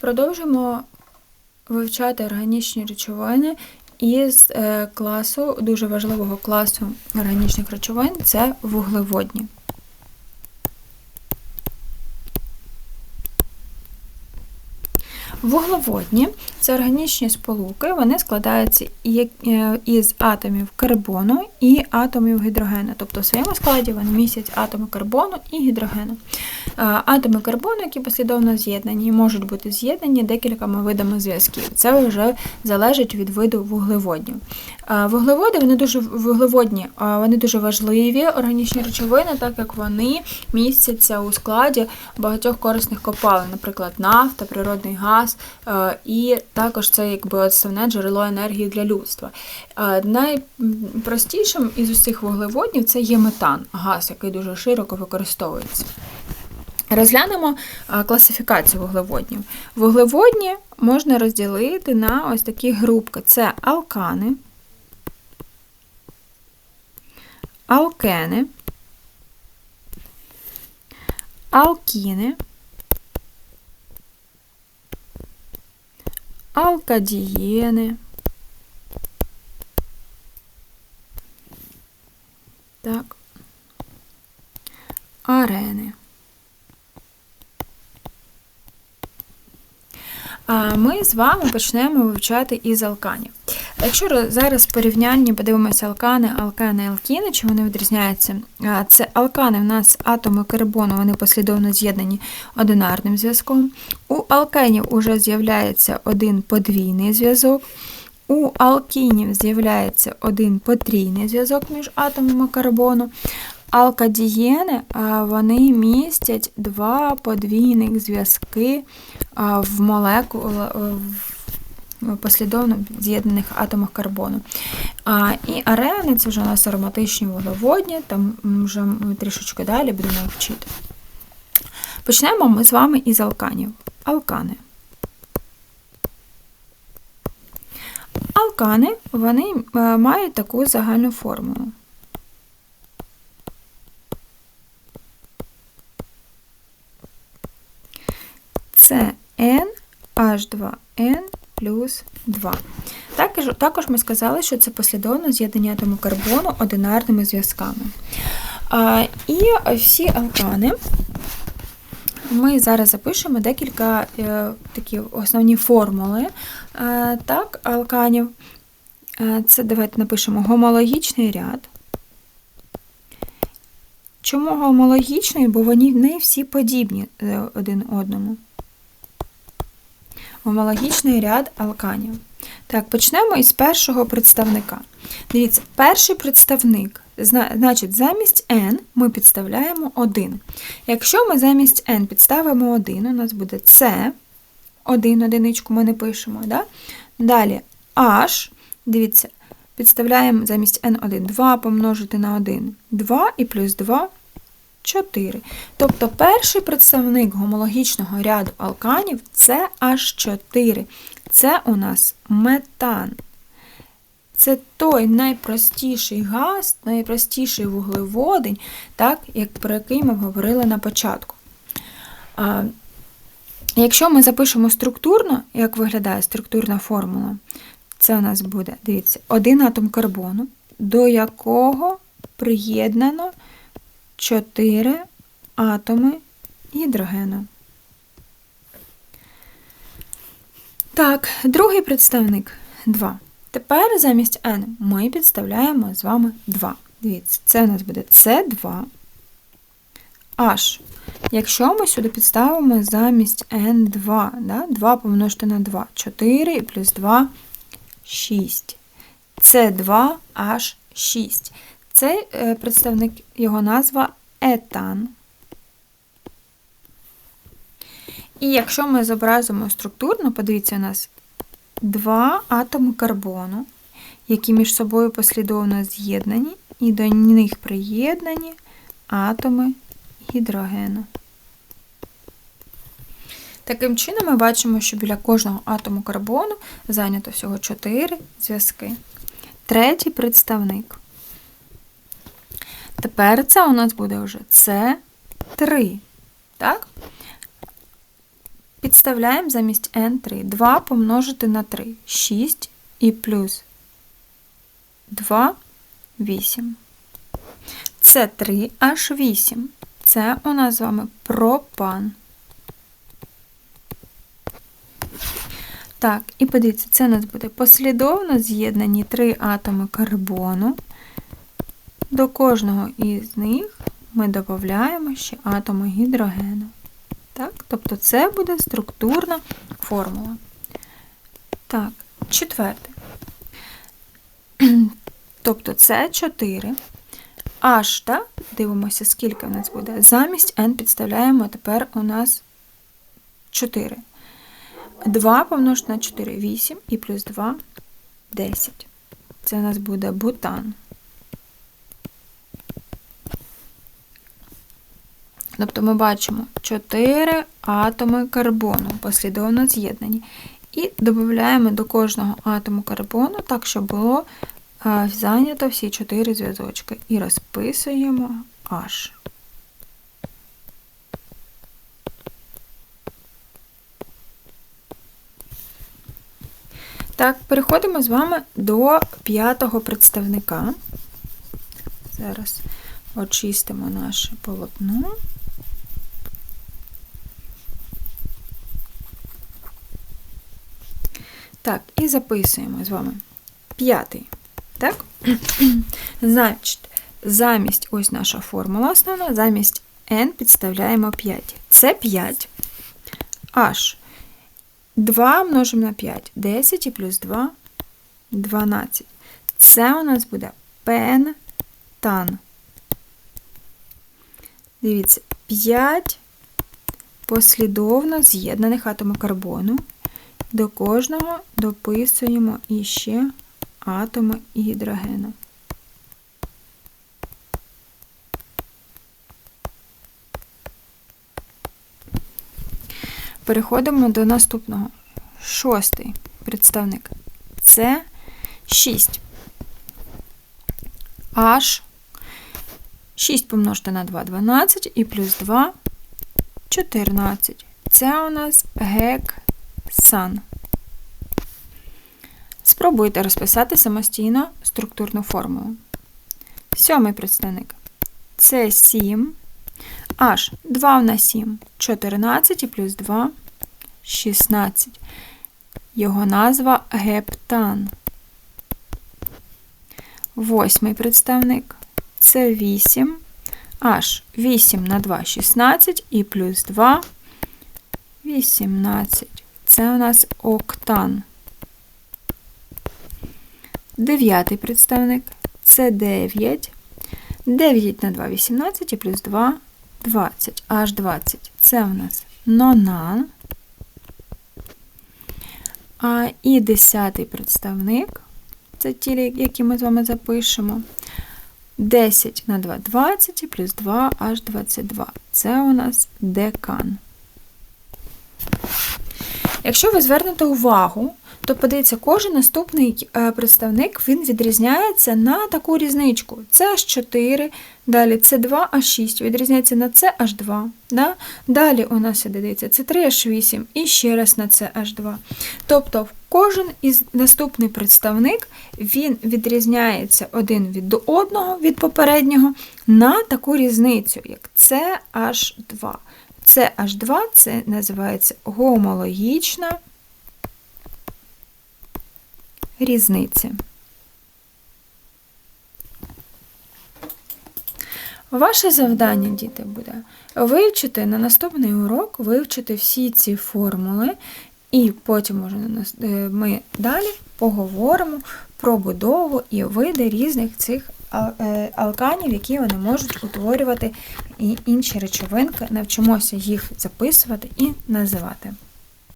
Продовжимо вивчати органічні речовини із е, класу, дуже важливого класу органічних речовин це вуглеводні. Вуглеводні це органічні сполуки, вони складаються е, із атомів карбону і атомів гідрогену. Тобто в своєму складі вони містять атоми карбону і гідрогену. Атоми карбону, які послідовно з'єднані, можуть бути з'єднані декількома видами зв'язків. Це вже залежить від виду вуглеводнів. Вуглеводи вони дуже вуглеводні, вони дуже важливі органічні речовини, так як вони містяться у складі багатьох корисних копалин, наприклад, нафта, природний газ, і також це якби основне джерело енергії для людства. Найпростішим із усіх вуглеводнів це є метан, газ, який дуже широко використовується. Розглянемо класифікацію вуглеводнів. Вуглеводні можна розділити на ось такі групки: це алкани, алкени, алкіни, алкадієни. Так. Арени. А ми з вами почнемо вивчати із алканів. Якщо зараз в порівнянні подивимося алкани, алкани, алкіни, чи вони відрізняються? Це алкани в нас атоми карбону, вони послідовно з'єднані одинарним зв'язком. У алкенів уже з'являється один подвійний зв'язок. У алкінів з'являється один потрійний зв'язок між атомами карбону. Алкадієни вони містять два подвійних зв'язки в молекул в послідовно з'єднаних атомах карбону. А, і арени це вже у нас ароматичні вуглеводні, там вже ми трішечки далі будемо вчити. Почнемо ми з вами із алканів. Алкани. Алкани вони е, мають таку загальну формулу. Це NH2N плюс 2. Також, також ми сказали, що це послідовно з'єднання атому карбону одинарними зв'язками. І всі алкани ми зараз запишемо декілька е, такі основні формули е, так, алканів. Е, Це давайте напишемо гомологічний ряд. Чому гомологічний? Бо вони не всі подібні е, один одному. Гомологічний ряд алканів. Так, почнемо із першого представника. Дивіться, перший представник, значить, замість n ми підставляємо 1. Якщо ми замість n підставимо 1, у нас буде c, 1 одиничку ми не пишемо. Да? Далі h, дивіться, підставляємо замість n1 2 помножити на 1 2 і плюс 2 4. Тобто перший представник гомологічного ряду алканів це H4. Це у нас метан. Це той найпростіший газ, найпростіший вуглеводень, так, як про який ми говорили на початку. А, Якщо ми запишемо структурно, як виглядає структурна формула, це у нас буде, дивіться, один атом карбону, до якого приєднано 4 атоми гідрогену. Так, другий представник 2. Тепер замість n ми підставляємо з вами 2. Дивіться, це у нас буде С2. H. Якщо ми сюди підставимо замість n2, да, 2 помножити на 2, 4 і плюс 2 6. С2H6. Цей е, представник, його назва етан. І якщо ми зобразимо структурно, подивіться, у нас два атоми карбону, які між собою послідовно з'єднані, і до них приєднані атоми гідрогену. Таким чином, ми бачимо, що біля кожного атому карбону зайнято всього 4 зв'язки. Третій представник. Тепер це у нас буде вже С3. Так? підставляємо замість n 3. 2 помножити на 3. 6 і плюс 2 8. Це 3 аж 8. Це у нас з вами пропан. Так, і подивіться, це у нас буде послідовно з'єднані три атоми карбону. До кожного із них ми додаємо ще атоми гідрогену. Так? Тобто це буде структурна формула. Так, четверте. Тобто це 4. H, так? дивимося, скільки в нас буде. Замість n підставляємо тепер у нас 4. 2 помножити на 4 8 і плюс 2 10. Це у нас буде бутан. Тобто ми бачимо 4 атоми карбону, послідовно з'єднані. І додаємо до кожного атому карбону, так, щоб було зайнято всі 4 зв'язочки. І розписуємо H. Так, переходимо з вами до п'ятого представника. Зараз очистимо наше полотно. Так, і записуємо з вами п'ятий. Так? Значить, замість ось наша формула основна, замість n підставляємо 5. Це 5. H. 2 множимо на 5. 10 і плюс 2 12. Це у нас буде пентан. Дивіться, 5 послідовно з'єднаних атомів карбону. До кожного дописуємо іще атоми гідрогену. Переходимо до наступного. Шостий представник. Це 6. H. 6 помножити на 2 12 і плюс 2 14. Це у нас гексан. Спробуйте розписати самостійно структурну формулу. Сьомий представник. Це 7. Аж 2 на 7 14 і плюс 2 16. Його назва гептан. Восьмий представник. Це 8. Аж 8 на 2 16 і плюс 2 18. Це у нас октан. Дев'ятий представник це 9. 9 на 2 18 і плюс 2 20. Аж 20. Це у нас нонан. А і десятий представник це ті, які ми з вами запишемо. 10 на 2 20 і плюс 2 аж 22. Це у нас декан. Якщо ви звернете увагу, то подивіться, кожен наступний е, представник він відрізняється на таку різничку. Це аж 4, далі це 2 аж 6, відрізняється на це аж 2. Да? Далі у нас дивіться, це 3 аж 8 і ще раз на це аж 2. Тобто кожен із наступний представник він відрізняється один від одного від попереднього на таку різницю, як це аж 2. Це аж 2 це називається гомологічна різниці. Ваше завдання, діти, буде вивчити на наступний урок, вивчити всі ці формули, і потім е, ми далі поговоримо про будову і види різних цих е, алканів, які вони можуть утворювати і інші речовинки, навчимося їх записувати і називати.